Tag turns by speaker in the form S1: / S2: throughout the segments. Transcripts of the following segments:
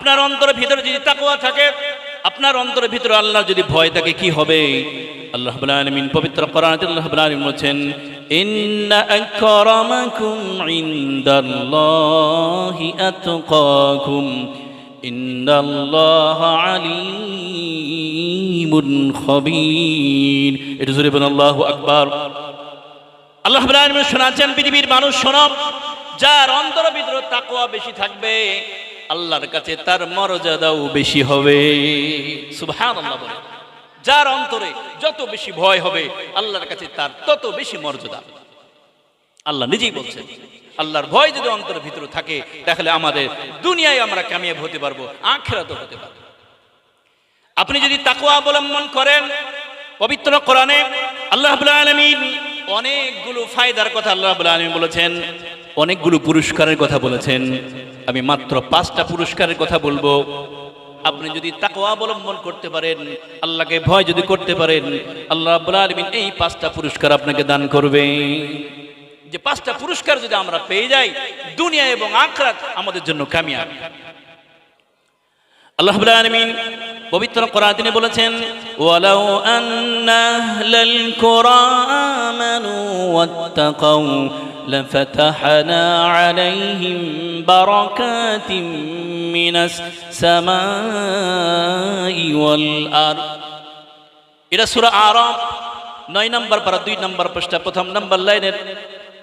S1: আপনার অন্তরের ভিতরে যদি তাকুয়া থাকে, আপনার অন্তরের ভিতরে আল্লাহ যদি ভয় থাকে, কি হবে? আল্লাহ আলামিন পবিত্র কোরআনে আল্লাহ আলামিন জোরে বলেন, আল্লাহু শোনাচ্ছেন, পৃথিবীর মানুষ শোনো, যার অন্তর ভিতর তাকওয়া বেশি থাকবে আল্লাহর কাছে তার মর্যাদাও বেশি হবে। সুবহানাল্লাহ বলে। যার অন্তরে যত বেশি ভয় হবে, আল্লাহর কাছে তার তত বেশি মর্যাদা। আল্লাহ নিজেই বলছেন, আল্লাহর ভয় যদি অন্তরের ভিতরে থাকে, তাহলে আমাদের দুনিয়ায় আমরা কামিয়াব হতে পারব, আখেরাতও হতে পারব। আপনি যদি তাকুয়া অবলম্বন করেন, পবিত্র কোরআনে আল্লাহ আলামিন অনেকগুলো ফায়দার কথা আল্লাহ আলামিন বলেছেন, অনেকগুলো পুরস্কারের কথা বলেছেন। আমি মাত্র পাঁচটা পুরস্কারের কথা বলব। আপনি যদি তাকওয়া অবলম্বন করতে পারেন, আল্লাহকে ভয় যদি করতে পারেন, আল্লাহ আলামিন এই পাঁচটা পুরস্কার আপনাকে দান করবে। যে পাঁচটা পুরস্কার যদি আমরা পেয়ে যাই, দুনিয়া এবং আখরাত আমাদের জন্য কামিয়াব। আল্লাহ আলামিন পবিত্র তিনি বলেছেন, ওয়ালাউ আন্না আহলাল কুরআমানু ওয়াত্তাকাউ لفتحنا عليهم بركات من السماء والأرض এটা সূরা আরাফ নয় নম্বর পারা দুই নম্বর পৃষ্ঠা প্রথম নম্বর লাইনের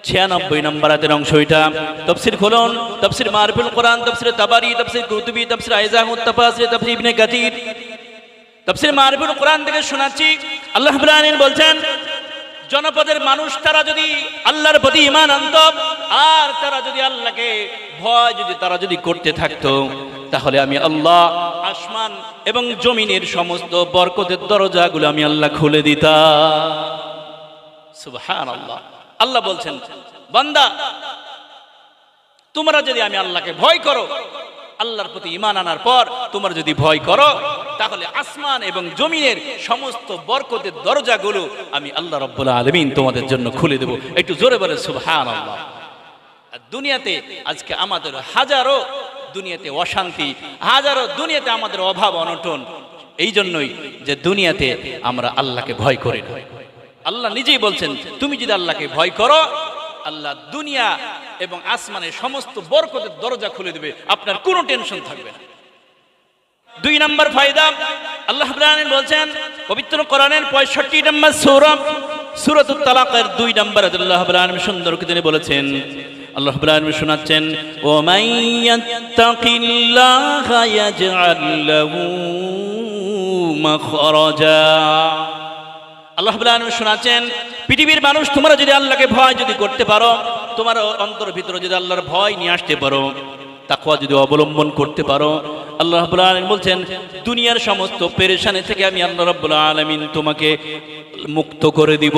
S1: ছিয়ানব্বই নম্বর আয়াতের অংশ এটা তফসির খুলুন তফসির মারফুল কোরআন তফসির তাবারি তফসির কুতুবি তফসির আইজাহুত তাফাসির তফসির ইবনে কাতির তফসির মারফুল কোরআন থেকে শোনাচ্ছি আল্লাহ রাব্বুল আলামিন বলছেন জনপদের মানুষ, তারা যদি আল্লাহর প্রতি ঈমান আনত, আর তারা যদি আল্লাহকে ভয় যদি, তারা যদি করতে থাকতো, তাহলে আমি আল্লাহ আসমান এবং জমিনের সমস্ত বরকতের দরজাগুলো আমি আল্লাহ খুলে দিতাম। সুবহান আল্লাহ আল্লাহ বলছেন, বান্দা, তোমরা যদি আমি আল্লাহকে ভয় করো, আল্লাহর প্রতি ইমান আনার পর তোমরা যদি ভয় করো তাহলে আসমান এবং জমিনের সমস্ত বরকতের দরজাগুলো আমি আল্লাহ রব্বুল আলমিন তোমাদের জন্য খুলে দেব। একটু জোরে বলে সুবহান আল্লাহ দুনিয়াতে আজকে আমাদের হাজারো দুনিয়াতে অশান্তি, হাজারো দুনিয়াতে আমাদের অভাব, অনটন। এই জন্যই যে দুনিয়াতে আমরা আল্লাহকে ভয় করি না। আল্লাহ নিজেই বলছেন, তুমি যদি আল্লাহকে ভয় করো, আল্লাহ দুনিয়া এবং আসমানের সমস্ত বরকতের দরজা খুলে দেবে। আপনার কোনো টেনশন থাকবে না। দুই নম্বর ফায়দা, আল্লাহ বলছেন, পবিত্র কোরআনের পঁয়ষট্টি নম্বর সৌরভ সুরত তালাকের দুই নম্বর আল্লাহ রাব্বুল সুন্দর করে তিনি বলেছেন। শোনাচ্ছেন পৃথিবীর মানুষ, তোমরা যদি আল্লাহকে ভয় যদি করতে পারো তোমার অন্তর ভিতরে যদি আল্লাহর ভয় নিয়ে আসতে পারো তাকওয়া যদি অবলম্বন করতে পারো। আল্লাহ রাব্বুল আলামিন বলছেন, দুনিয়ার সমস্ত পেরেশানি থেকে আমি আল্লাহ রাব্বুল আলামিন তোমাকে মুক্ত করে দিব।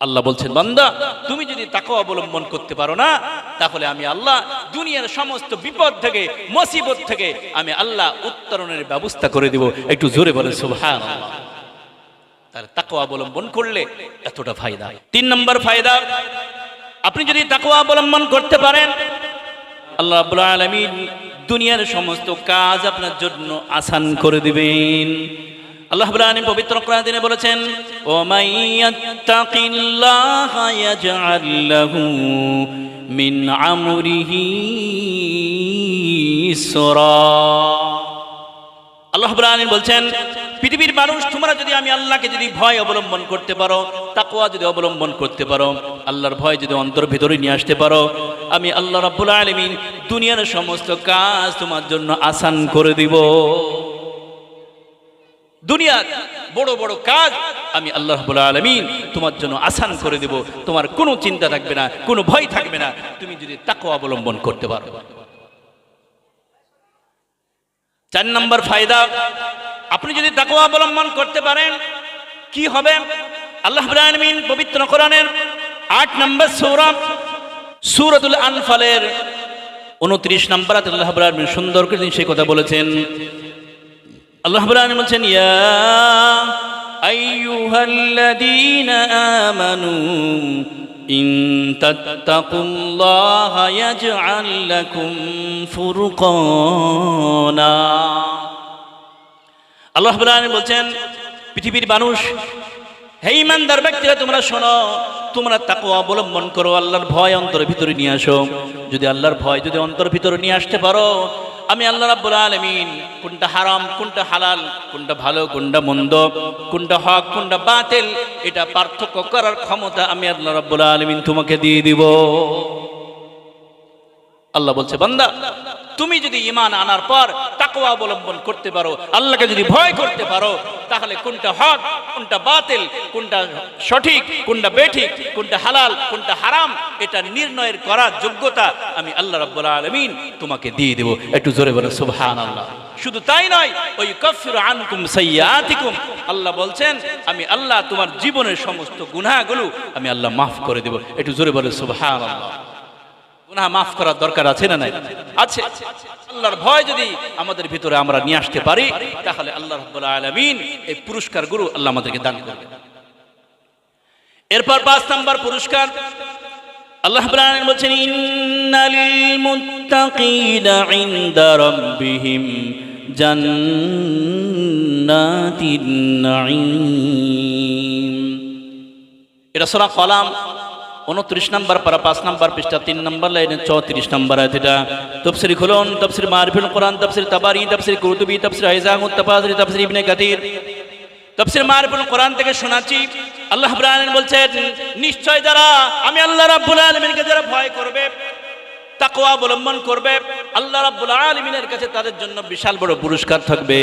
S1: আল্লাহ বলছেন, বান্দা, তুমি যদি তাকওয়া অবলম্বন করতে পারো না, তাহলে আমি আল্লাহ দুনিয়ার সমস্ত বিপদ থেকে, মুসিবত থেকে আমি আল্লাহ উত্তরণের ব্যবস্থা করে দিব। একটু জোরে বলে সুবহানাল্লাহ। তার তাকওয়া অবলম্বন করলে এতটা ফায়দা। তিন নম্বর ফায়দা আপনি যদি তাকওয়া অবলম্বন করতে পারেন, আল্লাহ রাব্বুল আলামিন দুনিয়ার সমস্ত কাজ আপনার জন্য আসান করে দিবেন। আল্লাহ রাব্বুল পবিত্র তিনি বলেছেন ও মাইয়াত্তাকিল্লাহা ইয়াজআল লাহু মিন আমরিহি ইসরা। আল্লাহ রাব্বুল বলছেন পৃথিবীর মানুষ, তোমরা যদি আমি আল্লাহকে যদি ভয় অবলম্বন করতে পারো, তাকওয়া যদি অবলম্বন করতে পারো, আল্লাহর ভয় যদি অন্তর ভিতরে নিয়ে আসতে পারো, আমি আল্লাহ রাব্বুল আলমিন দুনিয়ার সমস্ত কাজ তোমার জন্য আসান করে দিব। দুনিয়ার বড় বড় কাজ আমি আল্লাহ রাব্বুল আলামিন তোমার জন্য আসান করে দেব। তোমার কোনো চিন্তা থাকবে না, কোনো ভয় থাকবে না, তুমি যদি তাকওয়া অবলম্বন করতে পারো। চার নম্বর ফায়দা আপনি যদি তাকওয়া অবলম্বন করতে পারেন কি হবে আল্লাহ রাব্বুল আলামিন পবিত্র কোরআনের আট নম্বর সূরা সূরাতুল আনফালের উনত্রিশ নম্বর আয়াতে আল্লাহ রাব্বুল আলামিন সুন্দর করে তিনি সেই কথা বলেছেন আল্লাহ রাব্বুল আলামিন বলছেন ইয়া আইয়ুহাল্লাযীনা আমানু إن تتقوا الله يجعل لكم فرقانا আল্লাহ বলছেন, পৃথিবীর মানুষ, হে ইমানদার ব্যক্তিরা, তোমরা শোনো, তোমরা তাকওয়া অবলম্বন করো, আল্লাহর ভয় অন্তরের ভিতরে নিয়ে আসো। যদি আল্লাহর ভয় যদি অন্তরের ভিতরে নিয়ে আসতে পারো, আমি আল্লাহ রাব্বুল আলামিন, কোনটা হারাম, কোনটা হালাল, কোনটা ভালো, কোনটা মন্দ, কোনটা হক, কোনটা বাতিল, এটা পার্থক্য করার ক্ষমতা আমি আল্লাহ রাব্বুল আলামিন তোমাকে দিয়ে দিব। আল্লাহ বলছে, বান্দা, তুমি যদি ইমান আনার পর তাকওয়া অবলম্বন করতে পারো, আল্লাহকে যদি ভয় করতে পারো, তাহলে কোনটা হক, কোনটা বাতিল, কোনটা সঠিক, কোনটা বেঠিক, কোনটা হালাল, কোনটা হারাম, এটা নির্ণয়ের করার যোগ্যতা আমি আল্লাহ রাব্বুল আলামিন তোমাকে দিয়ে দেব। একটু জোরে বলে সুবহানাল্লাহ। শুধু তাই নয় ওই কফির আনকুম সাইয়াতিকুম আল্লাহ বলছেন, আমি আল্লাহ তোমার জীবনের সমস্ত গুনাহগুলো আমি আল্লাহ মাফ করে দেব। একটু জোরে বলে সুবহানাল্লাহ। গুনাহ মাফ করার দরকার আছে না নাই? আছে। আল্লাহর ভয় যদি আমাদের ভিতরে আমরা নিয়ে আসতে পারি, তাহলে আল্লাহ রাব্বুল আলামিন এই পুরস্কার গুরু আল্লাহ আমাদেরকে দান করবে। এরপর পাঁচ নাম্বার পুরস্কার। আল্লাহ আলামিন বলছেন ইন্নাল মুত্তাকিনা ইনদা রাব্বিহিম জান্নাতিন নাঈম। এটা সূরা কলাম। উনত্রিশ নম্বর পারা, পাঁচ নম্বর পৃষ্ঠা, তিন নম্বর লাইনে চৌত্রিশ নম্বর আয়াত এটা তফসির খুলন, তফসির মারফিল কোরআন, তফসির তাবারি, তফসির কুরতুবি, তফসির আইজামুত তাফাসির, তফসির ইবনে কাতির তফসির মারফিল কোরআন থেকে শোনাচ্ছি, আল্লাহ আলামিন বলছেন, নিশ্চয় যারা, আমি আল্লাহ রাব্বুল আলামিনকে যারা ভয় করবে, তাকওয়া অবলম্বন করবে, আল্লাহ রাব্বুল আলামিনের কাছে তাদের জন্য বিশাল বড় পুরস্কার থাকবে।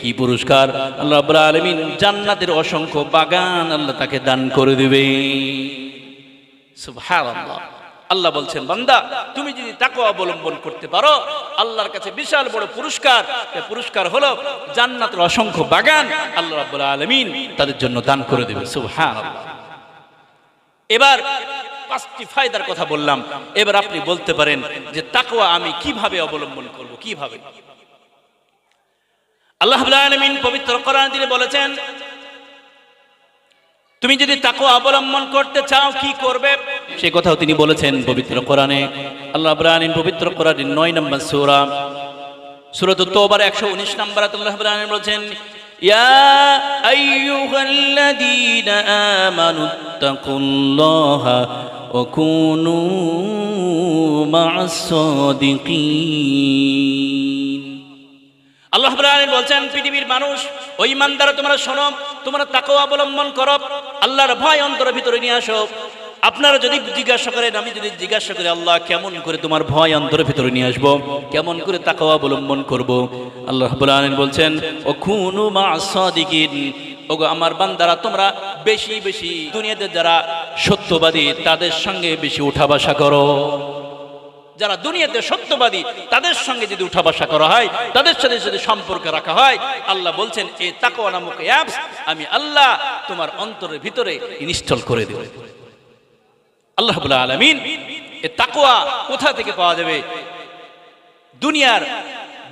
S1: কি পুরস্কার? আল্লাহ রাব্বুল আলামিন জান্নাতের অসংখ্য বাগান আল্লাহ তাকে দান করে দিবে। সুবহানাল্লাহ। আল্লাহ বলছেন, বান্দা, তুমি যদি তাকে অবলম্বন করতে পারো, আল্লাহর কাছে বিশাল বড় পুরস্কার। পুরস্কার হলো জান্নাতের অসংখ্য বাগান আল্লাহ রাব্বুল আলামিন তাদের জন্য দান করে দেবে সুবহানাল্লাহ। এবার পাঁচটি ফায়দার কথা বললাম। এবার আপনি বলতে পারেন যে তাকওয়া আমি কীভাবে অবলম্বন করব, কীভাবে? আল্লাহ আলামিন পবিত্র কোরআন তিনি বলেছেন, তুমি যদি তাকে অবলম্বন করতে চাও, কি করবে? সে কথাও তিনি বলেছেন পবিত্র কোরআনে। আল্লাহ আব্রাহিম পবিত্র কোরআনের নয় নম্বর সূরা। সূরাত তোবার 119 নম্বর আল্লাহ আব্রাহিম বলেছেন ওয়া কুনু মা'আস সাদিকিন আল্লাহ রাব্বুল বলছেন, পৃথিবীর মানুষ ওই ইমানদার তোমরা শোনো, তোমরা তাকেও অবলম্বন করো, আল্লাহর ভয় অন্তরের ভিতরে নিয়ে আসো আপনারা যদি জিজ্ঞাসা করেন, আমি যদি জিজ্ঞাসা করি, আল্লাহ কেমন করে তোমার ভয় অন্তরের ভিতরে নিয়ে আসব? কেমন করে তাকেও অবলম্বন করব? আল্লাহ বলছেন ও খুনু মা ওগো আমার বান্দারা, তোমরা বেশি বেশি দুনিয়াতে যারা সত্যবাদী, তাদের সঙ্গে বেশি উঠা বসা করো। যারা দুনিয়াতে সত্যবাদী, তাদের সঙ্গে যদি উঠা বসা করা হয়, তাদের সাথে যদি সম্পর্ক রাখা হয়, আল্লাহ বলছেন এই তাকওয়া নামক অ্যাপস আমি আল্লাহ তোমার অন্তরের ভিতরে ইনস্টল করে দেব। আল্লাহ আলামিন এই তাকওয়া কোথা থেকে পাওয়া যাবে? দুনিয়ার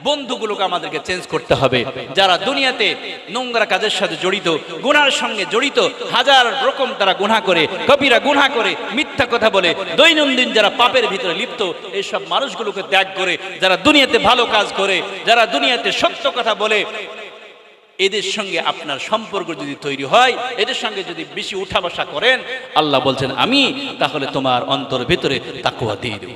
S1: বন্ধুগুলোকে আমাদেরকে চেঞ্জ করতে হবে। যারা দুনিয়াতে নোংরা কাজের সাথে জড়িত, গুনার সঙ্গে জড়িত, হাজার রকম তারা গুনাহ করে, কবিরা গুনাহ করে, মিথ্যা কথা বলে, দৈনন্দিন যারা পাপের ভিতরে লিপ্ত, এইসব মানুষগুলোকে ত্যাগ করে, যারা দুনিয়াতে ভালো কাজ করে, যারা দুনিয়াতে সত্য কথা বলে এদের সঙ্গে আপনার সম্পর্ক যদি তৈরি হয়, এদের সঙ্গে যদি বেশি উঠা বসা করেন, আল্লাহ বলছেন, আমি তাহলে তোমার অন্তর ভেতরে তাকুয়া দিয়ে দেব।